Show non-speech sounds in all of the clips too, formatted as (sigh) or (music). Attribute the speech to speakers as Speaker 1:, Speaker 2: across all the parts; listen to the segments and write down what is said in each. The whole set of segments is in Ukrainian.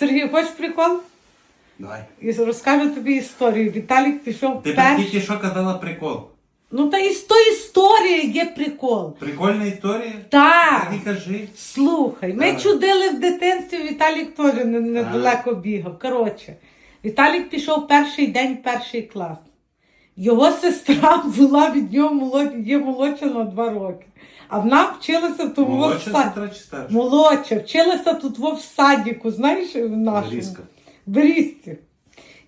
Speaker 1: Сергій, хочеш прикол?
Speaker 2: Давай.
Speaker 1: І розкажу тобі історію. Віталік пішов
Speaker 2: Ти
Speaker 1: перш...
Speaker 2: тільки що казала прикол.
Speaker 1: Ну та і з то історії є прикол.
Speaker 2: Прикольна історія?
Speaker 1: Так.
Speaker 2: Кажи.
Speaker 1: Слухай, ми чудили в дитинстві, Віталік теж не- недалеко бігав. Коротше, Віталік пішов перший день, перший клас. Його сестра (laughs) була від нього молодь, є молодша на два роки. А вона вчилася в тому
Speaker 2: Молодша
Speaker 1: саді.
Speaker 2: сестра чи старша?
Speaker 1: Молодша, вчилася тут во в садіку, знаєш, в нашому.
Speaker 3: Берізка.
Speaker 1: В Берізці.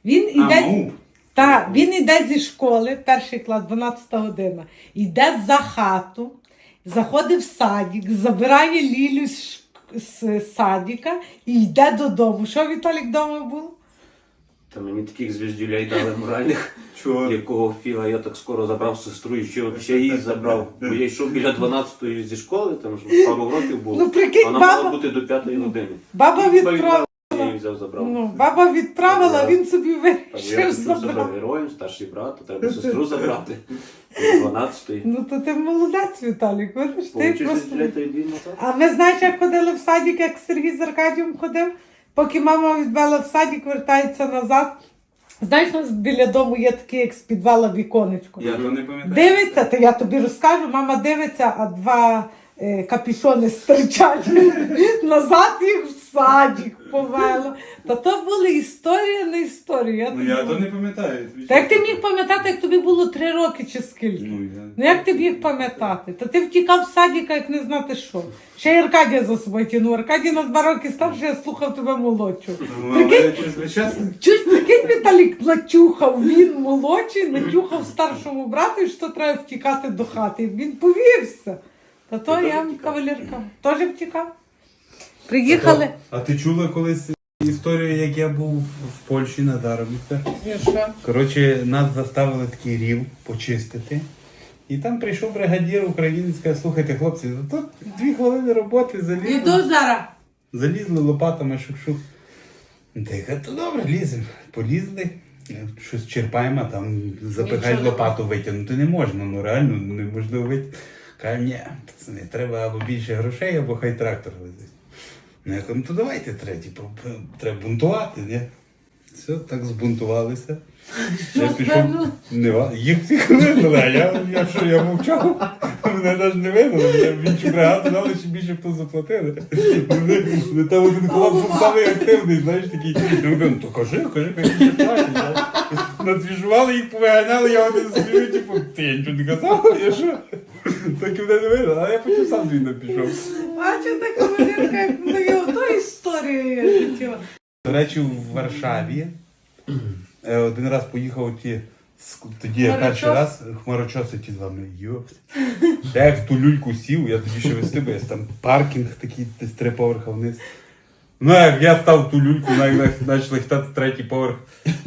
Speaker 1: Він іде.
Speaker 2: ну.
Speaker 1: Так, він іде зі школи, перший клас, 12 година, йде за хату, заходить в садик, забирає Лілю з, з садика і йде додому. Що Віталік вдома був?
Speaker 3: Та мені таких звіздюлей дали моральних,
Speaker 2: Чого?
Speaker 3: якого філа я так скоро забрав сестру і ще, ще її забрав. Бо я йшов біля (laughs) 12-ї зі школи, там ж пару років було.
Speaker 1: Ну, прикинь,
Speaker 3: Вона
Speaker 1: баба-
Speaker 3: мала бути до 5-ї години.
Speaker 1: Баба відправила.
Speaker 3: Я її взяв, забрав.
Speaker 1: Ну, баба відправила, він собі
Speaker 3: я
Speaker 1: вирішив
Speaker 3: сестру себе
Speaker 1: забрати.
Speaker 3: героєм, старший брат, то треба сестру забрати. До 12-ї.
Speaker 1: Ну то ти молодець, Віталік, видиш, ти
Speaker 3: Получився
Speaker 1: просто.
Speaker 3: назад.
Speaker 1: А ми знаєш, як ходили в садик, як Сергій з Аркадієм ходив, поки мама відвела в садик, вертається назад. Знаєш, у нас біля дому є таке, як з підвала віконечко.
Speaker 2: Я то не пам'ятаю.
Speaker 1: Дивиться, то я тобі розкажу, мама дивиться, а два е, капюшони стирчать (laughs) назад їх в садик повело. Та то була історія на історію. Я
Speaker 2: Ну я то не пам'ятаю.
Speaker 1: Та як ти міг пам'ятати, як тобі було три роки чи скільки?
Speaker 2: Ну, я...
Speaker 1: Ну як ти міг пам'ятати? Та ти втікав з садика, як не знати що. Ще й Аркадія за собою тянув. Аркадій на два роки старший, я слухав тебе молодшу.
Speaker 2: Ну, чесно.
Speaker 1: Чуть прикинь, Віталік натюхав, він молодший, натюхав старшому брату, що треба втікати до хати. Він повівся. Та то
Speaker 3: Ти
Speaker 1: я
Speaker 3: теж втікав?
Speaker 1: кавалерка. Теж втікав. Приїхали.
Speaker 2: А ти чула колись історію, як я був в Польщі на заробітках?
Speaker 1: І що?
Speaker 2: Коротше, нас заставили такий рів почистити. І там прийшов бригадір українець, каже, слухайте, хлопці, ну тут дві хвилини роботи залізли.
Speaker 1: Іду зараз.
Speaker 2: Залізли лопатами шук-шук. Та я кажу, то добре, ліземо. Полізли, щось черпаємо, а там запихають
Speaker 1: Нічого
Speaker 2: лопату витягнути не можна, ну реально неможливо витягнути. Каже, ні, пацани, треба або більше грошей, або хай трактор везуть. Ну, я кажу, ну то давайте типу, треба бунтувати, ні? Все, так збунтувалися. Я
Speaker 1: Що
Speaker 2: пішов, не, їх всіх вигнали, а я, я що, я мовчав, мене навіть не вигнали, в іншу бригаду дали, ще більше хто заплатили. Вони, вони там один хлоп був самий активний, знаєш, такий, я кажу, ну то кажи, кажи, кажи, що платять. Надвіжували їх, повиганяли, я один сидів, типу, ти я нічого не казав, я що? Так і мене не а я потім сам звідно пішов.
Speaker 1: Бачу, та кавалерка, як ну, то історія я хотіла.
Speaker 2: До речі, в Варшаві е, один раз поїхав ті. ск- Тоді я перший раз хмарочоси ті з вами. Йопт. Я як в ту люльку сів, я тоді ще вести, бо я там паркінг такий, десь три поверха вниз. Ну, як я став в ту люльку, почали хитати третій поверх.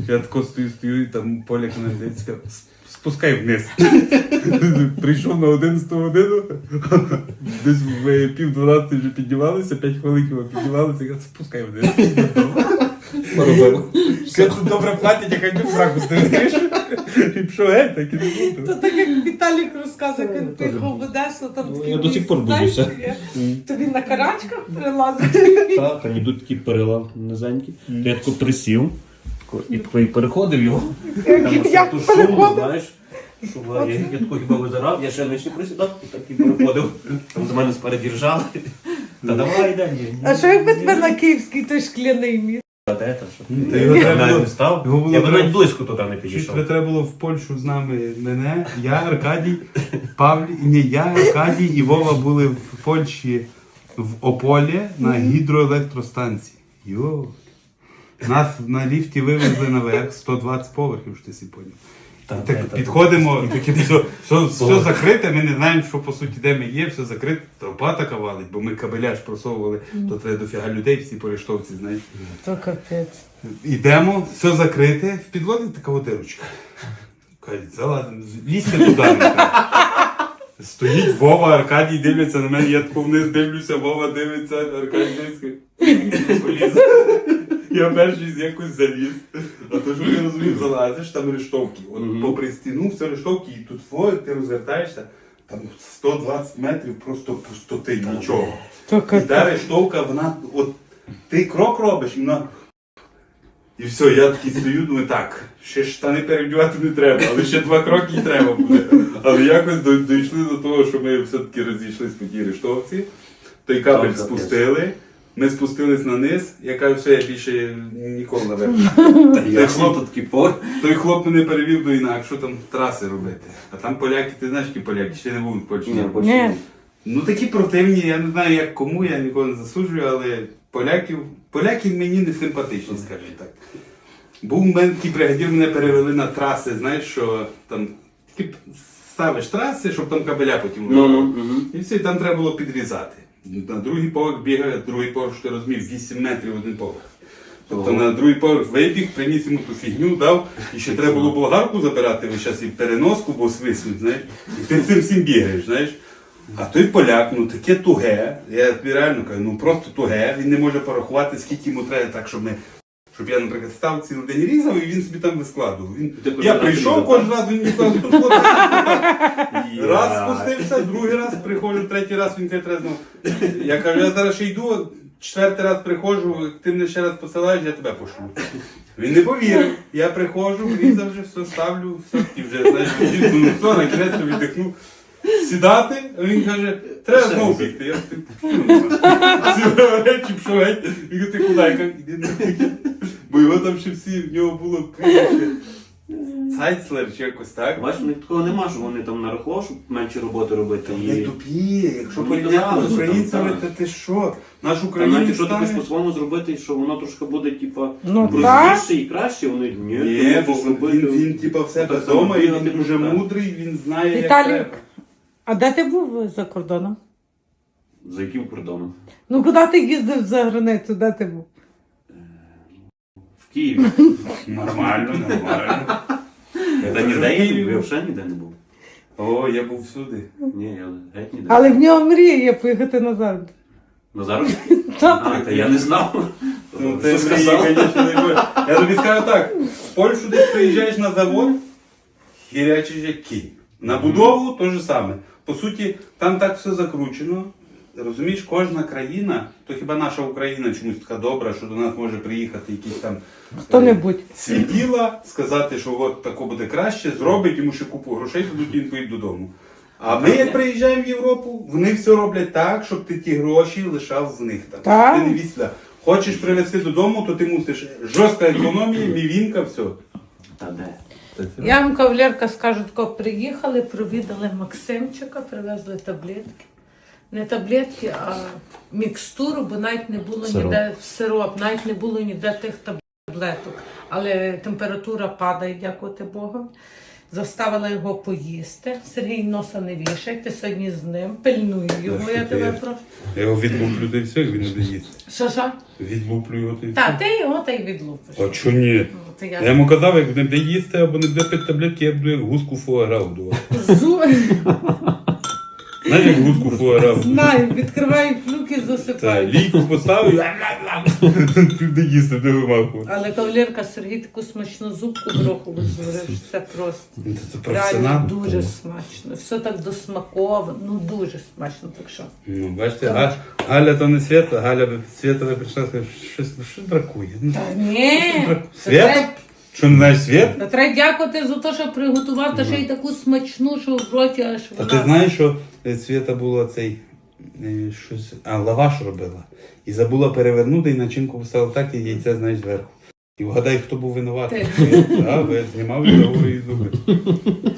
Speaker 2: Я тако стою, стою, і там поляк на «С- спускай вниз. (laughs) Прийшов на 11 годину, десь в пів 12 вже піднімалися, 5 хвилин його піднімалися, я спускай вниз. Все тут добре платять, я хай в раку стоїш. І пішов геть, так і не
Speaker 1: То
Speaker 2: буду.
Speaker 1: так як Віталік розказує, як він приїхав в Одесу, там
Speaker 4: Ну,
Speaker 1: такий
Speaker 4: я до сих пор боюся.
Speaker 1: Тобі на карачках прилазить.
Speaker 4: Так, там йдуть такі перила низенькі. То я тако присів і тако і переходив його. Там
Speaker 1: Як
Speaker 4: ту шуму, знаєш. Шума, я, я тако хіба визирав, я ще нижче присідав і так і переходив. Там за мене спереді ржали. Та давай йде, ні. ні,
Speaker 1: А що якби тебе на київський той шкляний міст?
Speaker 4: Та де там, що?
Speaker 2: Та його
Speaker 4: Я
Speaker 2: треба
Speaker 4: навіть
Speaker 2: було-
Speaker 4: став.
Speaker 2: його було
Speaker 4: Я б
Speaker 2: треба-
Speaker 4: навіть близько туди не підійшов.
Speaker 2: тебе треба було в Польщу з нами мене, я, Аркадій, Павлі, ні, я, Аркадій і Вова були в Польщі в Ополі на гідроелектростанції. Йо. Нас на ліфті вивезли наверх 120 поверхів, що ти сі поняв.
Speaker 4: Та,
Speaker 2: Так,
Speaker 4: та, та.
Speaker 2: підходимо, таке все, все, все закрите, ми не знаємо, що по суті, де ми є, все закрите, толпа така валить, бо ми кабеляж просовували, то треба дофіга людей, всі по рештовці, знаєш.
Speaker 1: То капець.
Speaker 2: Йдемо, все закрите, в підлозі така водирочка. Кажуть, залазимо, лізьте туди. Стоїть Вова, Аркадій дивляться на мене, я тако вниз дивлюся, Вова дивиться, Аркадій дивиться. (laughs) Я перший з якось заліз. А то, що ти розумів, залазиш, там рештовки. От
Speaker 4: Мгм.
Speaker 2: попри стіну все рештовки, і тут фло, ти розвертаєшся, там 120 метрів просто пустоти, нічого. І та рештовка, вона от Ти крок робиш, і вона. І все, я такий стою, думаю, так, ще штани перевдівати не треба, але ще два кроки і треба буде. Але якось до- дійшли до того, що ми все-таки розійшлись по тій рештовці. Той кабель
Speaker 3: Так, капець.
Speaker 2: спустили. Ми спустились на низ, я кажу, все, я більше ніколи.
Speaker 3: Я тут.
Speaker 2: Той хлоп мене перевів до інакшого там траси робити. А там поляки, ти знаєш, які поляки, ще не був в Польщі.
Speaker 3: Ні.
Speaker 2: Ну такі противні, я не знаю як кому, я нікого не засуджую, але поляків, поляки мені не симпатичні, скажімо так. Був у мене такий бригадір, мене перевели на траси, знаєш, що там такі ставиш траси, щоб там кабеля потім
Speaker 3: ну,
Speaker 2: лежали. І все, і там треба було підрізати. На другий поверх бігає, другий поверх, що ти розумів, 8 метрів один поверх. Тобто на другий поверх вибіг, приніс йому ту фігню, дав, і ще треба було болгарку забирати весь час і переноску, бо свиснуть, знаєш. І ти цим всім бігаєш, знаєш. А той поляк, ну таке туге, я тобі реально кажу, ну просто туге, він не може порахувати, скільки йому треба так, щоб ми. Щоб я, наприклад, став цілий день різав і він собі там вискладував. Він, я прийшов, кожен раз він мені сказав, Раз спустився, другий раз приходжу, третій раз він каже, треба знову. Я кажу, я зараз ще йду, четвертий раз приходжу, ти мене ще раз посилаєш, я тебе пошлю. Він не повірив. Я приходжу, врізав вже, все ставлю, все, і вже, знаєш, віддихну, ну все, на кінець віддихнув. Сідати, а він каже, треба знову бігти. Я речі, пішов геть, він каже, ти куди? Я кажу, іди на хуй. Бо його там ще всі, в нього було прізвище. Цайцлер чи якось так.
Speaker 3: Бачиш, у них такого нема, що вони там нарахували, щоб менше роботи робити.
Speaker 2: Не
Speaker 3: І...
Speaker 2: тупі, якщо
Speaker 3: Вони
Speaker 2: порівняти
Speaker 3: казали,
Speaker 2: з
Speaker 3: що там,
Speaker 2: українцями, то ти що? Наш
Speaker 3: Та навіть
Speaker 2: українець
Speaker 3: якщо ти хочеш
Speaker 2: стане...
Speaker 3: по-своєму зробити, що воно трошки буде, типа,
Speaker 1: Ну,
Speaker 3: простіше і краще, вони ні,
Speaker 2: Ні,
Speaker 3: ти
Speaker 2: бо
Speaker 3: можеш
Speaker 2: він,
Speaker 3: робити.
Speaker 2: він, типа в себе
Speaker 3: Так само
Speaker 2: вдома, і
Speaker 3: бігати
Speaker 2: він дуже
Speaker 3: буде, так.
Speaker 2: мудрий, він знає, як треба.
Speaker 1: а де ти був за кордоном?
Speaker 3: За яким кордоном?
Speaker 1: Ну куди ти їздив за границю? Де ти був?
Speaker 3: Києві.
Speaker 2: Нормально, нормально.
Speaker 3: Та ніде я не був, я взагалі ніде не був.
Speaker 2: О, я був всюди.
Speaker 3: Ні, я геть ніде.
Speaker 1: Але в нього мрія є поїхати назад.
Speaker 3: Назар? (laughs)
Speaker 1: Так.
Speaker 3: А, та я не знав.
Speaker 2: Ну, це мрії,
Speaker 3: сказав.
Speaker 2: звісно, не буде. Я тобі скажу так, в Польщу десь приїжджаєш на завод, гарячий як Київ. На будову то же саме. По суті, там так все закручено. Розумієш, кожна країна, то хіба наша Україна чомусь така добра, що до нас може приїхати якийсь там
Speaker 1: Хто-небудь.
Speaker 2: світіла, сказати, що от тако буде краще, зробить йому ще купу грошей, тоді він поїде додому. А ми, як приїжджаємо в Європу, вони все роблять так, щоб ти ті гроші лишав в них там.
Speaker 1: Так.
Speaker 2: Ти не вісля. Хочеш привезти додому, то ти мусиш жорстка економія, мівінка, все.
Speaker 3: Та де?
Speaker 1: Я вам кавалерка скажу, тако приїхали, провідали Максимчика, привезли таблетки. Не таблетки, а мікстуру, бо навіть не було
Speaker 4: Сироп.
Speaker 1: ніде сироп, навіть не було ніде тих таблеток. Але температура падає, дякувати Богу. Заставила його поїсти. Сергій носа не вішай, ти сьогодні з ним, пильнуй його, я тебе прошу.
Speaker 2: Я його відлуплю, та й все, він не доїсть.
Speaker 1: Що що?
Speaker 2: Відлуплю його, та й
Speaker 1: Так, ти його та й відлупиш.
Speaker 2: А чого ні?
Speaker 1: Ну, то
Speaker 2: Я
Speaker 1: я...
Speaker 2: йому казав, як не буде їсти або не буде пити таблетки, я буду гуску фуагра вдувати.
Speaker 1: Зу...
Speaker 2: Знаєш, як гуску фуагра?
Speaker 1: Знаю, відкриваю клюки, засипаю.
Speaker 2: лійку поставив, туди їсти, де вимаху.
Speaker 1: Але кавалерка Сергій таку смачну зубку горохову зварив, це просто.
Speaker 2: Це
Speaker 1: Реально дуже смачно. Все так досмаковано, ну дуже смачно, так що.
Speaker 2: Ну, бачите, Га- Галя то не Свята, Галя би Свята прийшла, сказала, щось, щось бракує. Ну,
Speaker 1: Та ні. Треба-
Speaker 2: Що не знаєш світ?
Speaker 1: Та треба дякувати за те, що приготував, та ще й таку смачну, що в роті аж
Speaker 2: А
Speaker 1: вона.
Speaker 2: ти знаєш, що Свята була цей е, щось, а лаваш робила. І забула перевернути, і начинку поставила так, і яйця, знаєш, зверху. І вгадай, хто був винуватий. Ви знімав і зуби.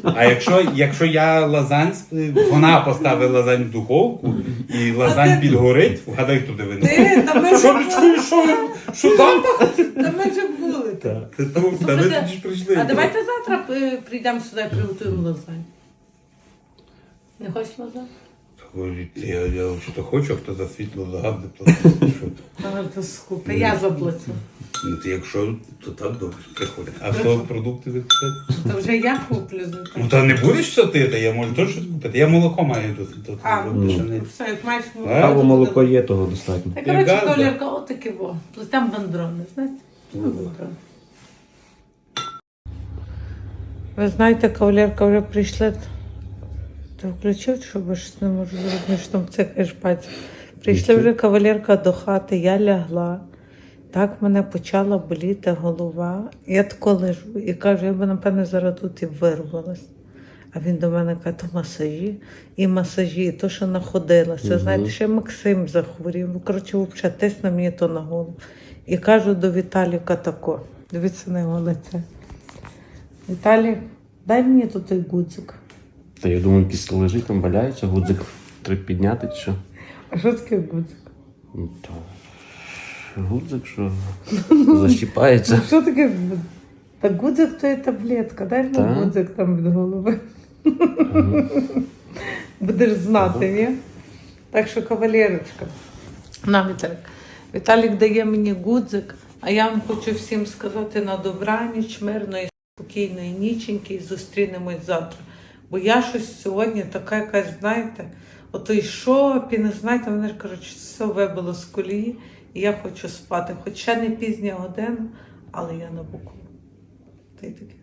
Speaker 2: А якщо, якщо я лазань, е, вона поставила лазань в духовку, і лазань підгорить, вгадай, хто де винуватий.
Speaker 1: Та ми
Speaker 2: Що там?
Speaker 1: Та ми вже були.
Speaker 2: Та то, та ви тоді ж прийшли.
Speaker 1: А давайте завтра е, прийдемо сюди і приготуємо лазань. Не хочеш?
Speaker 2: Ой, Я, я що-то хочу, а хто за світло за газ платить. Що?
Speaker 1: Скупи. Я заплачу.
Speaker 2: Ну, ти якщо, то так добре, приходить. А хто продукти закупити?
Speaker 1: То вже я куплю за те.
Speaker 2: Ну, та не будеш що ти, та я можу теж щось купити. Я молоко маю тут. тут
Speaker 1: А,
Speaker 2: не-
Speaker 1: Все, як маєш молоко. То
Speaker 4: молоко є, того достатньо.
Speaker 1: Та коротше,
Speaker 2: Газда.
Speaker 1: кавалерка, отаке во. Плетем бандрони, знаєте? Ну, бандрони. Ви знаєте, кавалерка вже прийшли. Ти включив, що бо щось не можу зробити, що там цикаєш пальцем. Прийшли вже кавалерка до хати, я лягла. так мене почала боліти голова. Я тако лежу і кажу, я би, напевно, зараз тут і вирвалась. А він до мене каже, то масажі і масажі, і то, що находилася.
Speaker 3: Мгм.
Speaker 1: Знаєте, ще Максим захворів. Ну, коротше, взагалі, тисне мені то на голову. І кажу до Віталіка тако. Дивіться на його лице. Віталік, дай мені тут той гудзик.
Speaker 3: Та я думаю, якийсь лежить, там валяється, гудзик треба підняти чи що.
Speaker 1: А що таке гудзик?
Speaker 3: Ну, то... Гудзик, що защіпається.
Speaker 1: Що таке гудзик? Та гудзик то є таблетка, дай мені
Speaker 3: Так.
Speaker 1: гудзик там від голови. Будеш знати, ні? Так що, кавалерочка. На, Віталік. Віталік дає мені гудзик, а я вам хочу всім сказати на добраніч, мирної, спокійної ніченьки і зустрінемось завтра. Бо я щось сьогодні така якась, знаєте, отой не знаєте, мене ж кажуть, що все вибило з колії, і я хочу спати. Хоча не пізня година, але я на боку. Та й таке.